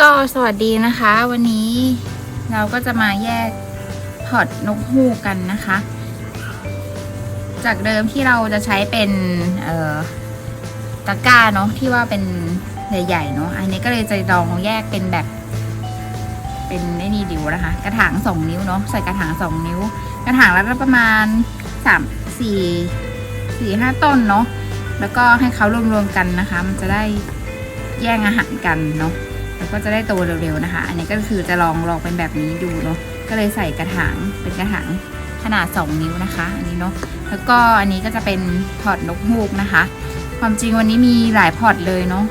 ก็สวัสดีนะคะ วันนี้เราก็จะมาแยกพอร์ตนกฮูกกันนะคะ จากเดิมที่เราจะใช้เป็นตะกร้าเนาะที่ว่าเป็นใหญ่ๆเนาะอันนี้ก็เลยจะลองแยกเป็นแบบเป็นไอ้นี่ดิวนะคะ กระถางสองนิ้วเนาะใส่กระถางสองนิ้ว กระถางละประมาณสามสี่สี่ห้าต้นเนาะแล้วก็ให้เขารวมๆกันนะคะ มันจะได้แย่งอาหารกันเนาะ แล้วก็จะได้โตเร็วๆนะคะ อันนี้ก็คือจะลองลองเป็นแบบนี้ดูเนาะก็เลยใส่กระถางเป็นกระถางขนาด 2 นิ้วนะคะ อันนี้เนาะแล้วก็อันนี้ก็จะเป็นพอร์ตนกฮูกนะคะ ความจริงวันนี้มีหลายพอร์ตเลยเนาะ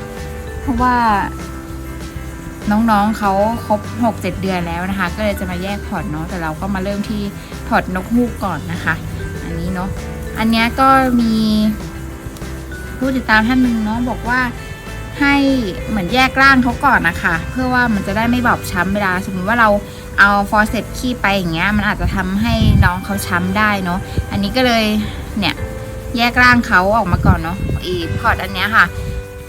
เพราะว่าน้องๆเขาครบ 6 7 เดือนแล้วนะคะ ก็เลยจะมาแยกพอร์ตเนาะแต่เราก็มาเริ่มที่พอร์ตนกฮูกก่อนนะคะ อันนี้เนาะอันนี้ก็มีผู้ติดตามท่านหนึ่งเนาะบอกว่า ให้เหมือนแยกร่างเขาก่อนนะคะ เพื่อว่ามันจะได้ไม่บอบช้ำเวลา สมมติว่าเราเอาฟอร์เซปขี้ไปอย่างเงี้ยมันอาจจะทำให้น้องเขาช้ำได้เนาะอันนี้ก็เลยเนี่ยแยกร่างเขาออกมาก่อนเนาะอีพอร์ตอันเนี้ยค่ะ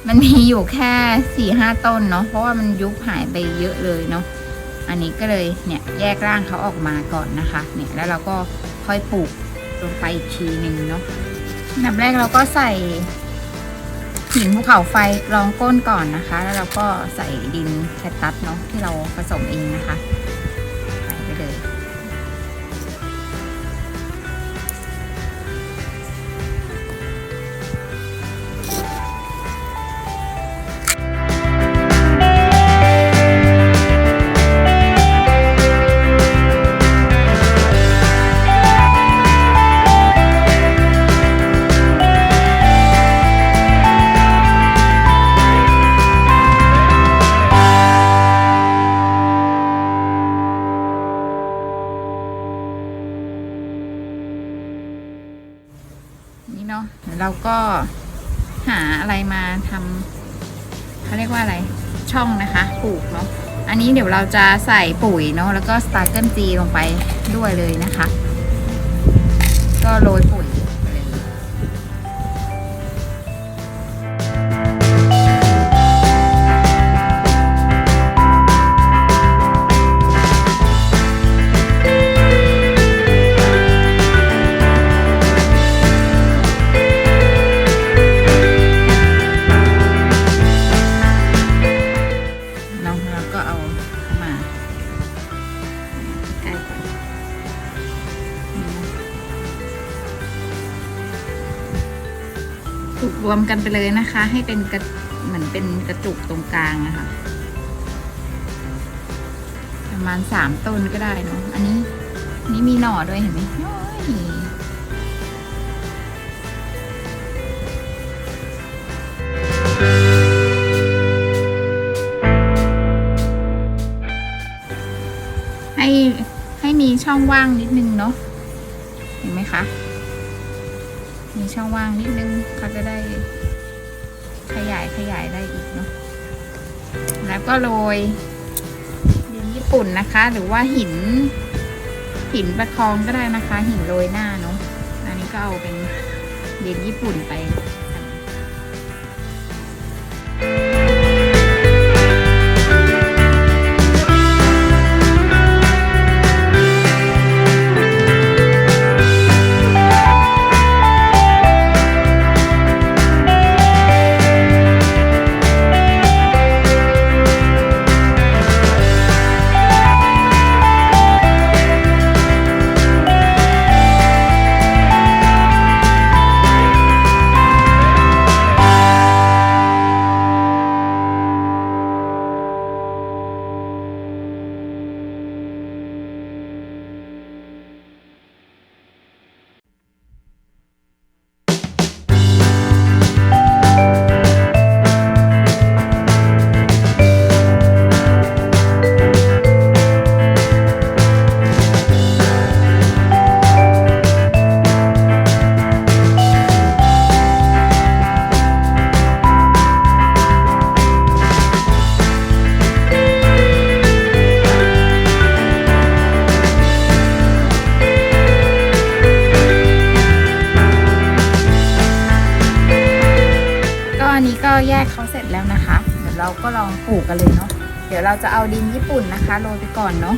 มันมีอยู่แค่สี่ห้าต้นเนาะเพราะว่ามันยุบหายไปเยอะเลยเนาะอันนี้ก็เลยเนี่ยแยกร่างเขาออกมาก่อนนะคะ เนี่ยแล้วเราก็ค่อยปลูกลงไปอีกทีหนึ่งเนาะอันดับแรกเราก็ใส่ หินภูเขาไฟรองก้นก่อนนะคะ แล้วเราก็ใส่ดินแคตตัสเนาะที่เราผสมเองนะคะ หาอะไรมาทำเขาเรียกว่าอะไรช่องนะคะปลูกเนาะอันนี้เดี๋ยวเราจะใส่ปุ๋ยเนาะแล้วก็สตาร์เกิลจีลงไปด้วยเลยนะคะ ก็โรยปุ๋ยไปเลย ถูกรวมกันไปเลยนะคะ ให้เป็นกระเหมือนเป็นกระจุกตรงกลางอะค่ะประมาณสามต้นก็ได้เนาะอันนี้นนี้มีหน่อด้วยเห็นไหมให้ให้มีช่องว่างนิดนึงเนาะเห็นไหมคะ มีช่องว่างนิดนึงเขาจะได้ขยายขยายได้อีกเนาะแล้วก็โรยดินญี่ปุ่นนะคะ หรือว่าหิน หินประคองก็ได้นะคะ หินโรยหน้าเนาะอันนี้ก็เอาเป็นดินญี่ปุ่นไป ก็อันนี้ก็แยกเขาเสร็จแล้วนะคะ เดี๋ยวเราก็ลองปลูกกันเลยเนาะ เดี๋ยวเราจะเอาดินญี่ปุ่นนะคะโรยไปก่อนเนาะ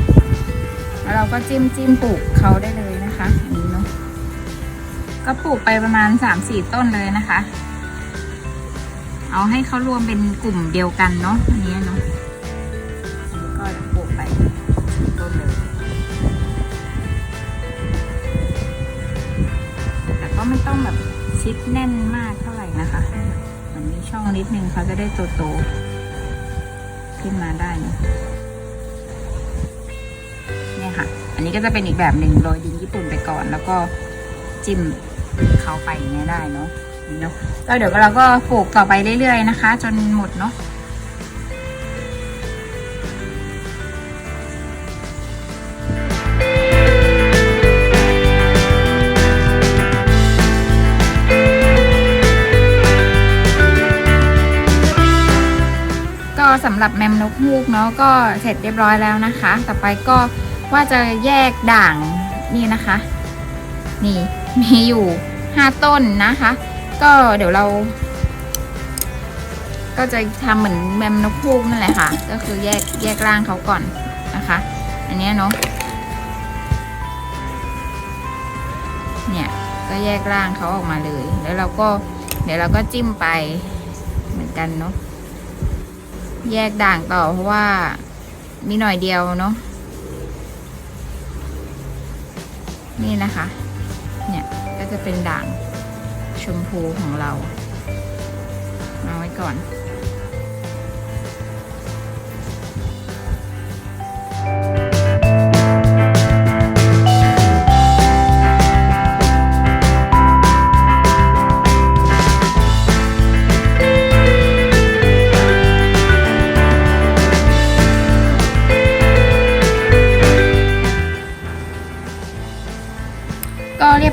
แล้วเราก็จิ้มจิ้มปลูกเขาได้เลยนะคะอันนี้เนาะ ก็ปลูกไปประมาณสามสี่ต้นเลยนะคะ เอาให้เขารวมเป็นกลุ่มเดียวกันเนาะ อันนี้เนาะก็ปลูกไปต้นเลยแต่ก็ไม่ต้องแบบชิดแน่นมากเท่าไหร่นะคะ มีช่องนิดนึงเขาจะได้โตๆขึ้นมาได้เนอะเนี่ยค่ะ อันนี้ก็จะเป็นอีกแบบหนึ่งโรยดินญี่ปุ่นไปก่อน แล้วก็จิ้มเขาไปอย่างเงี้ยได้เนาะนี่เนาะแล้วเดี๋ยวเราก็ปลูกต่อไปเรื่อยๆนะคะ จนหมดเนาะ สำหรับแมมนกฮูกเนาะก็เสร็จเรียบร้อยแล้วนะคะ ต่อไปก็ว่าจะแยกด่างนี่นะคะ นี่มีอยู่ห้าต้นนะคะ ก็เดี๋ยวเรา ก็จะทำเหมือนแมมนกฮูกนั่นแหละค่ะ ก็คือแยกแยกร่างเขาก่อนนะคะ อันนี้เนาะเนี่ยก็แยกร่างเขาออกมาเลย แล้วเราก็เดี๋ยวเราก็จิ้มไปเหมือนกันเนาะ แยกด่างต่อเพราะว่า มีหน่อยเดียวเนาะนี่นะคะ เนี่ยก็จะเป็นด่างชมพูของเรา เอาไว้ก่อน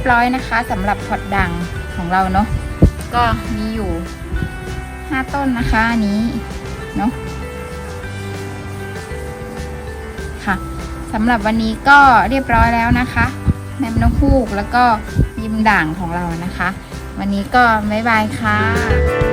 บร้อยนะคะสำหรับพอดดังของเราเนาะก็มีอยู่ห้าต้นนะคะอันนี้เนาะค่ะสำหรับวันนี้ก็เรียบร้อยแล้วนะคะแมมนกฮูกแล้วก็ยิมด่างของเรานะคะ วันนี้ก็บ๊ายบายค่ะ